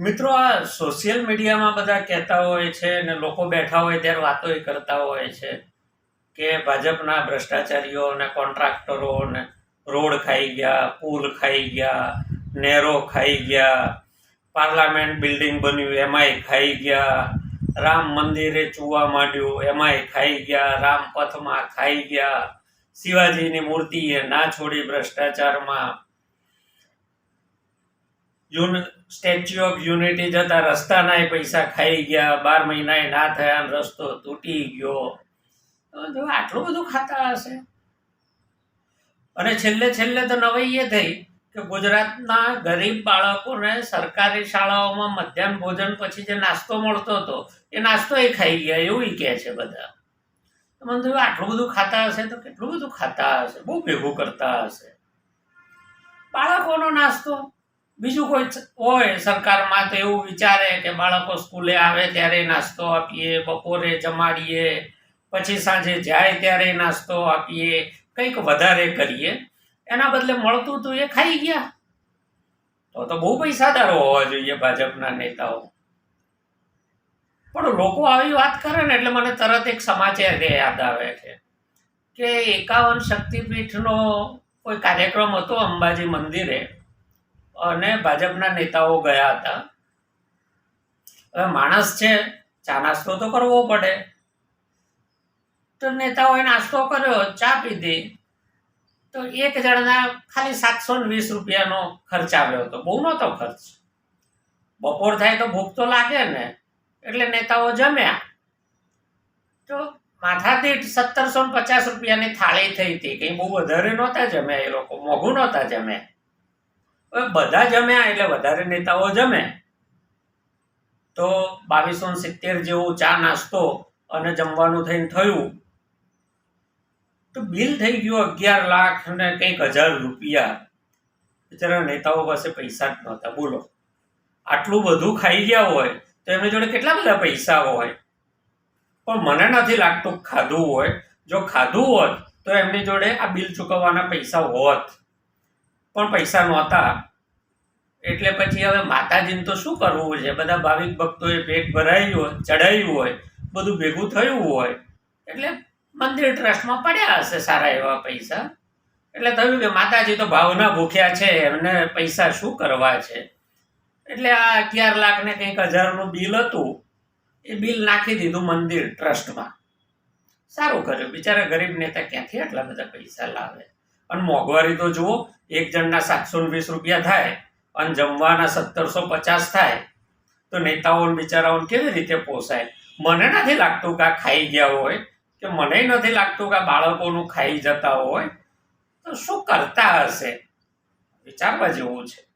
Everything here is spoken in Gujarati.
મિત્રો, આ સોશિયલ મીડિયામાં બધા કહેતા હોય છે અને લોકો બેઠા હોય ત્યારે વાતો કરતા હોય છે કે ભાજપના ભ્રષ્ટાચારીઓ અને કોન્ટ્રાક્ટરો ને રોડ ખાઈ ગયા, પુલ ખાઈ ગયા, નેરો ખાઈ ગયા પાર્લામેન્ટ બિલ્ડિંગ બન્યું, એમાંય ખાઈ ગયા, રામ મંદિરે ચૂવા માંડ્યું, એમાંય ખાઈ ગયા, રામપથમાં ખાઈ ગયા, શિવાજીની મૂર્તિએ ના છોડી ભ્રષ્ટાચારમાં સ્ટેચ્યુ ઓફ યુનિટી જતા રસ્તાનાય પૈસા ખાઈ ગયા, બાર મહિનાએ ના થયા રસ્તો તૂટી ગયો. જો આટલું બધું ખાતા હશે? અને છેલ્લે છેલ્લે તો નવાઈ એ થઈ કે ગુજરાતના ગરીબ બાળકોને સરકારી શાળાઓમાં મધ્યાહન ભોજન પછી જે નાસ્તો મળતો હતો, એ નાસ્તો એ ખાઈ ગયા એવું કહે છે બધા. મને થયું આટલું બધું ખાતા હશે તો કેટલું બધું ખાતા હશે? બહુ ભેગું કરતા હશે. બાળકોનો નાસ્તો બીજું કોઈ હોય સરકારમાં તો એવું વિચારે કે બાળકો સ્કૂલે આવે ત્યારે નાસ્તો આપીએ, બપોરે જમાડીએ, પછી સાંજે જાય ત્યારે નાસ્તો આપીએ, કંઈક વધારે કરીએ. એના બદલે મળતું હતું એ ખાઈ ગયા. તો તો બહુ પૈસાદારો હોવા જોઈએ ભાજપના નેતાઓ. પણ લોકો આવી વાત કરે ને એટલે મને તરત એક સમાચાર યાદ આવે છે કે એકાવન શક્તિપીઠનો કોઈ કાર્યક્રમ હતો અંબાજી મંદિરે. અને ભાજપના નેતાઓ ગયા હતા. હવે માણસ છે, ચા નાસ્તો તો કરવો પડે. તો નેતાઓએ નાસ્તો કર્યો, ચા પીધી. તો એક જણના ખાલી સાતસો ને વીસ રૂપિયાનો ખર્ચ આવ્યો હતો. બહુ નહોતો ખર્ચ. બપોર થાય તો ભૂખ તો લાગે ને, એટલે નેતાઓ જમ્યા. તો માથાદીઠ સત્તરસો ને પચાસ રૂપિયાની થાળી થઈ હતી. કંઈ બહુ વધારે નહોતા જમ્યા એ લોકો, મોંઘું નહોતા જમ્યા. હવે બધા જમ્યા એટલે વધારે નેતાઓ જમે. તો બાવીસો સિત્તેર જેવું ચા નાસ્તો અને જમવાનું થઈને થયું. તો બિલ થઈ ગયું અગિયાર લાખ ને કંઈક હજાર રૂપિયા. બિચારા નેતાઓ પાસે પૈસા જ નહોતા. બોલો. આટલું બધું ખાઈ ગયા હોય તો એમની જોડે કેટલા બધા પૈસા હોય? પણ મને નથી લાગતું ખાધું હોય. જો ખાધું હોત તો એમની જોડે આ બિલ ચૂકવવાના પૈસા હોત. પણ પૈસા નહોતા. એટલે પછી હવે માતાજીને તો શું કરવું છે? બધા ભાવિક ભક્તોએ પેટ ભરાયું હોય ચડાવ્યું હોય, બધું ભેગું થયું હોય. એટલે મંદિર ટ્રસ્ટમાં પડ્યા હશે સારા એવા પૈસા. એટલે થયું કે માતાજી તો ભાવના ભૂખ્યા છે, એમને પૈસા શું કરવા છે? એટલે આ અગિયાર લાખ ને કંઈક હજારનું બિલ હતું. એ બિલ નાખી દીધું મંદિર ટ્રસ્ટમાં. સારું કર્યું. બિચારા ગરીબ નેતા ક્યાંથી આટલા બધા પૈસા લાવે? અને મોંઘવારી તો જુઓ, એક જણના સાતસો વીસ રૂપિયા થાય અને જમવાના સત્તરસો પચાસ થાય. તો નેતાઓને બિચારાઓને કેવી રીતે પોસાય? મને નથી લાગતું કે આ ખાઈ ગયા હોય, કે મને નથી લાગતું કે આ બાળકોનું ખાઈ જતા હોય. તો શું કરતા હશે? વિચારવા જેવું છે.